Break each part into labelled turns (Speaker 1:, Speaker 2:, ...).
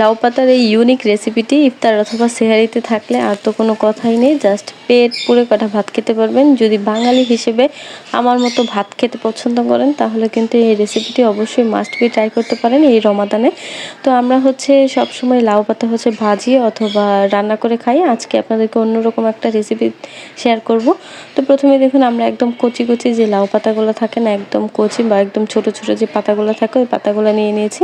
Speaker 1: লাউ পাতার এই ইউনিক রেসিপিটি ইফতার অথবা সেহারিতে থাকলে আর তো কোনো কথাই নেই। জাস্ট পেট পুরে কটা ভাত খেতে পারবেন। যদি বাঙালি হিসেবে আমার মতো ভাত খেতে পছন্দ করেন, তাহলে কিন্তু এই রেসিপিটি অবশ্যই মাস্ট বি ট্রাই করতে পারেন এই রমাদানে। তো আমরা হচ্ছে সব সময় লাউ পাতা হচ্ছে ভাজি অথবা রান্না করে খাই। আজকে আপনাদেরকে অন্যরকম একটা রেসিপি শেয়ার করব। তো প্রথমে দেখুন, আমরা একদম কচি কচি যে লাউ পাতাগুলো থাকে না, একদম কচি বা একদম ছোট ছোট যে পাতাগুলো থাকে, ওই পাতাগুলো নিয়ে নিয়েছি।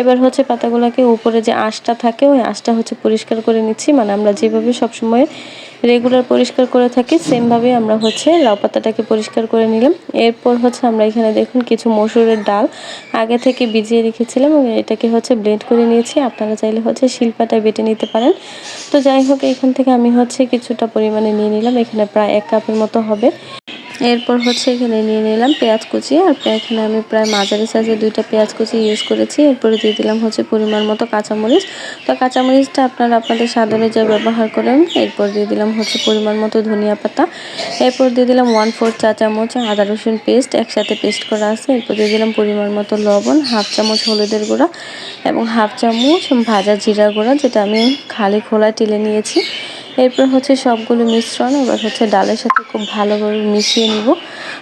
Speaker 1: এবার হচ্ছে পাতাগুলোকে উপরে যে আঁশটা থাকে, ওই আঁশটা হচ্ছে পরিষ্কার করে নিচ্ছি। মানে আমরা যেভাবে সবসময় রেগুলার পরিষ্কার করে থাকি সেমভাবে আমরা হচ্ছে লাউ পাতাটাকে পরিষ্কার করে নিলাম। এরপর হচ্ছে আমরা এখানে দেখুন কিছু মসুরের ডাল। আগে থেকে ভিজিয়ে রেখেছিলাম এবং এটাকে হচ্ছে ব্লেন্ড করে নিয়েছি। আপনারা চাইলে হচ্ছে শিল্পাটায় বেটে নিতে পারেন। তো যাই হোক, এখান থেকে আমি হচ্ছে কিছুটা পরিমাণে নিয়ে নিলাম। এখানে প্রায় এক কাপের মতো হবে। এরপর হচ্ছে এখানে নিয়ে নিলাম পেঁয়াজ কুচি, আর এখানে আমি প্রায় মাঝারি সাইজে দুইটা পেঁয়াজ কুচি ইউজ করেছি। এরপরে দিয়ে দিলাম হচ্ছে পরিমাণ মতো কাঁচামরিচ। তো কাঁচামরিচটা আপনারা আপনাদের স্বাদ অনুযায়ী ব্যবহার করেন। এরপর দিয়ে দিলাম হচ্ছে পরিমাণ মতো ধনিয়া পাতা। এরপর দিয়ে দিলাম ওয়ান ফোর চা চামচ আদা রসুন পেস্ট একসাথে পেস্ট করা আছে। এরপর দিয়ে দিলাম পরিমাণ মতো লবণ হাফ চামচ হলুদের গুঁড়া এবং হাফ চামচ ভাজা জিরা গুঁড়া, যেটা আমি খালি খোলায় টেলে নিয়েছি। এরপর হচ্ছে সবগুলো মিশ্রণ, এবার হচ্ছে ডালের সাথে খুব ভালোভাবে মিশিয়ে নিব।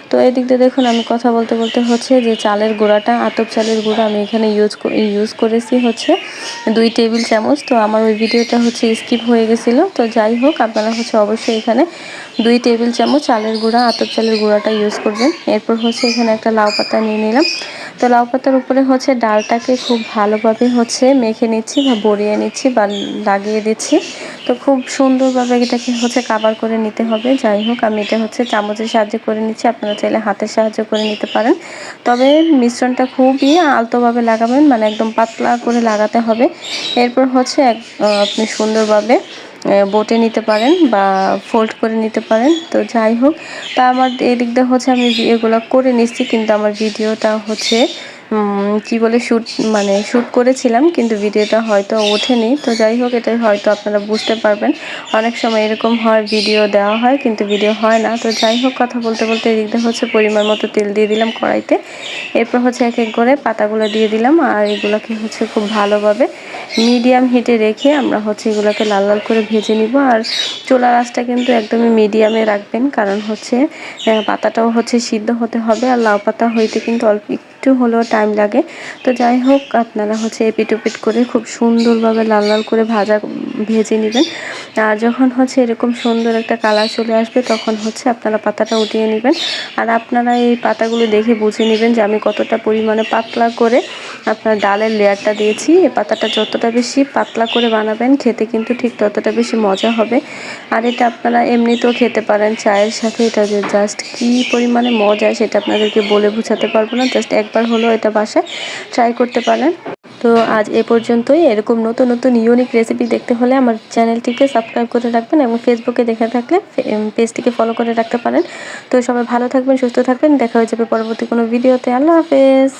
Speaker 1: তো এই দিক দিয়ে দেখুন, আমি কথা বলতে বলতে হচ্ছে যে চালের গুঁড়াটা, আতপ চালের গুঁড়া আমি এখানে ইউজ ইউজ করেছি হচ্ছে দুই টেবিল চামচ। তো আমার ওই ভিডিওটা হচ্ছে স্কিপ হয়ে গেছিল। তো যাই হোক, আপনারা হচ্ছে অবশ্যই এখানে দুই টেবিল চামচ চালের গুঁড়া, আতপ চালের গুঁড়াটা ইউজ করবেন। এরপর হচ্ছে এখানে একটা লাউ পাতা নিয়ে নিলাম। তো লাউ পাতার উপরে হচ্ছে ডালটাকে খুব ভালোভাবে হচ্ছে মেখে নিচ্ছি বা বড়িয়ে নিচ্ছি বা লাগিয়ে দিচ্ছি। তো খুব সুন্দরভাবে এটাকে হচ্ছে কাবার করে নিতে হবে। যাই হোক, আমি এটা হচ্ছে চামচের সাহায্যে করে নিচ্ছি। আপনারা চাইলে হাতের সাহায্য করে নিতে পারেন। তবে মিশ্রণটা খুবই আলতোভাবে লাগাবেন মানে একদম পাতলা করে লাগাতে হবে। এরপর হচ্ছে এক আপনি সুন্দরভাবে বটে নিতে পারেন বা ফোল্ড করে নিতে পারেন। তো যাই হোক, তা আমার এদিক দিয়ে হচ্ছে আমি এগুলো করে নিচ্ছি, কিন্তু আমার ভিডিওটা হচ্ছে কি বলে শ্যুট মানে শ্যুট করেছিলাম, কিন্তু ভিডিওটা হয়তো ওঠেনি। তো যাই হোক, এটা হয়তো আপনারা বুঝতে পারবেন। অনেক সময় এরকম হয়, ভিডিও দেওয়া হয়, কিন্তু ভিডিও হয় না। তো যাই হোক, কথা বলতে বলতে এদিক দিয়ে হচ্ছে পরিমাণ মতো তেল দিয়ে দিলাম কড়াইতে। এরপর হচ্ছে এক এক করে পাতাগুলো দিয়ে দিলাম, আর এগুলোকে হচ্ছে খুব ভালোভাবে মিডিয়াম হিটে রেখে আমরা হচ্ছে এগুলোকে লাল লাল করে ভেজে নিব। আর চোলা রাসটা কিন্তু একদমই মিডিয়ামে রাখবেন, কারণ হচ্ছে পাতাটাও হচ্ছে সিদ্ধ হতে হবে, আর লাউ পাতা হইতে কিন্তু অল্প একটু হলেও টাইম লাগে। তো যাই হোক, আপনারা হচ্ছে এপিট ওপিট করে খুব সুন্দরভাবে লাল লাল করে ভাজা ভেজে নেবেন। যখন হচ্ছে এরকম সুন্দর একটা কালার চলে আসবে, তখন হচ্ছে আপনারা পাতাটা উঠিয়ে নেবেন। আর আপনারা এই পাতাগুলো দেখে বুঝে নেবেন যে আমি কতটা পরিমাণে পাতলা করে আপনার ডালের লেয়ারটা দিয়েছি। এই পাতাটা যতটা বেশি পাতলা করে বানাবেন, খেতে কিন্তু ঠিক ততটা বেশি মজা হবে। আর এটা আপনারা এমনিতেও খেতে পারেন চায়ের সাথে। এটা যে জাস্ট কী পরিমাণে মজা, সেটা আপনাদেরকে বলে বোঝাতে পারব না। জাস্ট একবার হলেও এটা বাসায় ট্রাই করতে পারেন। তো আজ এ পর্যন্তই। এরকম নতুন নতুন ইউনিক রেসিপি দেখতে হলে আমার চ্যানেলটিকে সাবস্ক্রাইব করে রাখবেন এবং ফেসবুকে দেখে থাকলে পেজটিকে ফলো করে রাখতে পারেন। তো সবাই ভালো থাকবেন, সুস্থ থাকবেন। দেখা হয়ে যাবে পরবর্তী কোনো ভিডিওতে আল্লাহ হাফেজ।